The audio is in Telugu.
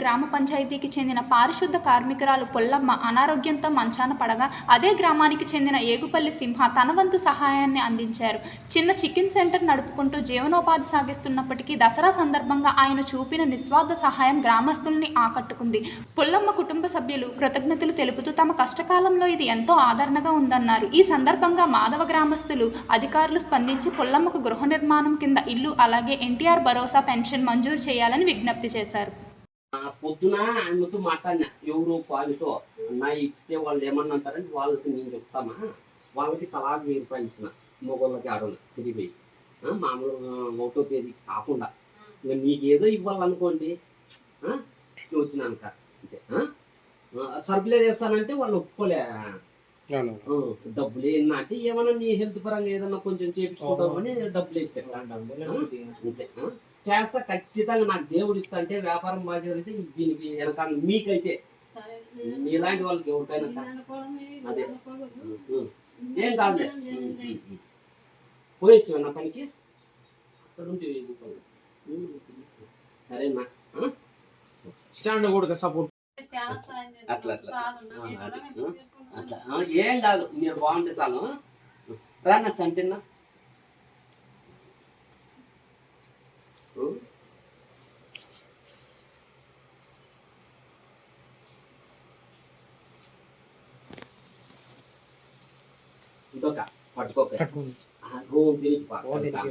గ్రామ పంచాయతీకి చెందిన పారిశుద్ధ కార్మికురాలు పొల్లమ్మ అనారోగ్యంతో మంచాన పడగా అదే గ్రామానికి చెందిన ఏగుపల్లి సింహ తన వంతు సహాయాన్ని అందించారు. చిన్న చికెన్ సెంటర్ నడుపుకుంటూ జీవనోపాధి సాగిస్తున్నప్పటికీ దసరా సందర్భంగా ఆయన చూపిన నిస్వార్థ సహాయం గ్రామస్తుల్ని ఆకట్టుకుంది. పొల్లమ్మ కుటుంబ సభ్యులు కృతజ్ఞతలు తెలుపుతూ తమ కష్టకాలంలో ఇది ఎంతో ఆదరణగా ఉందన్నారు. ఈ సందర్భంగా మాధవ గ్రామస్తులు అధికారులు స్పందించి పొల్లమ్మకు గృహ నిర్మాణం కింద ఇల్లు అలాగే ఎన్టీఆర్ భరోసా పెన్షన్ మంజూరు చేయాలని విజ్ఞప్తి చేశారు. పొద్దున ఆయనతో మాట్లాడినా ఎవరు వాళ్ళతో అన్న ఇస్తే వాళ్ళు ఏమన్నా అంటారంటే వాళ్ళకి నేను చెప్తామా? వాళ్ళకి తలా వెయ్యి రూపాయలు ఇచ్చిన మొగోళ్ళకి ఆడవాళ్ళు సిరిపోయి మామూలు ఒకటో తేదీ కాకుండా. ఇంకా నీకు ఏదో ఇవ్వాలనుకోండి వచ్చినాక. అంతే. సరుకులే చేస్తానంటే వాళ్ళు ఒప్పుకోలే. డబ్బులు ఏమన్నా అంటే ఏమన్నా నీ హెల్త్ పరంగా ఏదన్నా కొంచెం చేపించుకుంటామని డబ్బులు ఆ? చేస్తా ఖచ్చితంగా నాకు దేవుడు ఇస్తా అంటే వ్యాపారం బాగా జరిగితే దీనికి వెనకాల మీకైతే. మీలాంటి వాళ్ళకి ఎవరికైనా అదే. ఏం ఉం. పోయేసి నా పనికి? అక్కడ ఉంటే. సరేనా? స్టాండ్ కూడా సపోర్ట్ అట్లా అట్లా ఏం కాదు మీరు బాగుంటే చాలు. రానా సంటిన్నా ఇంకొక పట్టుకోక. రూమ్ తిరిగి.